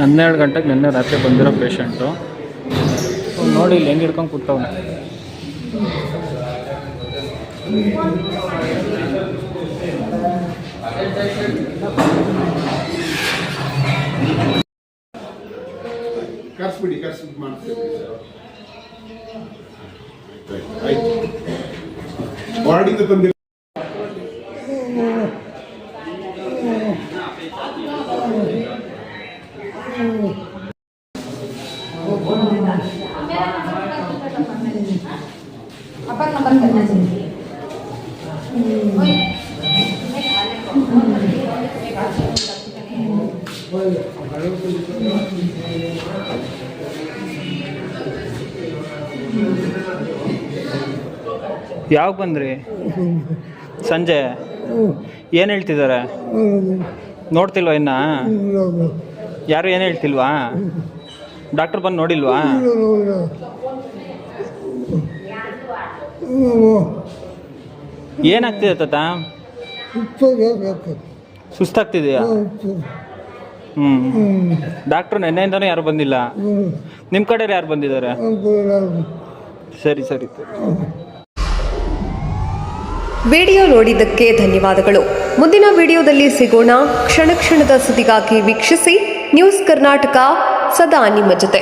ಹನ್ನೆರಡು ಗಂಟೆಗೆ ನಿನ್ನೆ ರಾತ್ರಿ ಬಂದಿರೋ ಪೇಷಂಟು. ನೋಡಿ ಇಲ್ಲಿ ಹೆಂಗೆ ಹಿಡ್ಕೊಂಡು ಕುಟ್ಟವನು ಕರ್ಸ್ಬಿಡಿ ಕರ್ಸ್ಬಿಟ್ಟು ಮಾಡ್ತೀವಿ ಆಯ್ತು. ವಾರ್ಡಿಂದ ತಂದಿರ ಯಾವಾಗ ಬಂದ್ರಿ? ಸಂಜೆ? ಏನು ಹೇಳ್ತಿದ್ದಾರೆ ನೋಡ್ತಿಲ್ವ ಇನ್ನ? ಯಾರು ಏನು ಹೇಳ್ತಿಲ್ವಾ? ಡಾಕ್ಟರ್ ಬಂದು ನೋಡಿಲ್ವಾ? ಏನಾಗ್ತಿದೆ ತಾತ? ಸುಸ್ತಾಗ್ತಿದೆಯಾ? ಹ್ಞೂ ಡಾಕ್ಟ್ರು ನೆನ್ನೆಯಿಂದನೂ ಯಾರು ಬಂದಿಲ್ಲ? ನಿಮ್ಮ ಕಡೆ ಯಾರು ಬಂದಿದ್ದಾರೆ? ಸರಿ ಸರಿ. ವಿಡಿಯೋ ನೋಡಿದ್ದಕ್ಕೆ ಧನ್ಯವಾದಗಳು. ಮುಂದಿನ ವಿಡಿಯೋದಲ್ಲಿ ಸಿಗೋಣ. ಕ್ಷಣ ಕ್ಷಣದ ಸುದ್ದಿಗಾಗಿ ವೀಕ್ಷಿಸಿ. ನ್ಯೂಸ್ ಕರ್ನಾಟಕ ಸದಾ ನಿಮ್ಮ ಜೊತೆ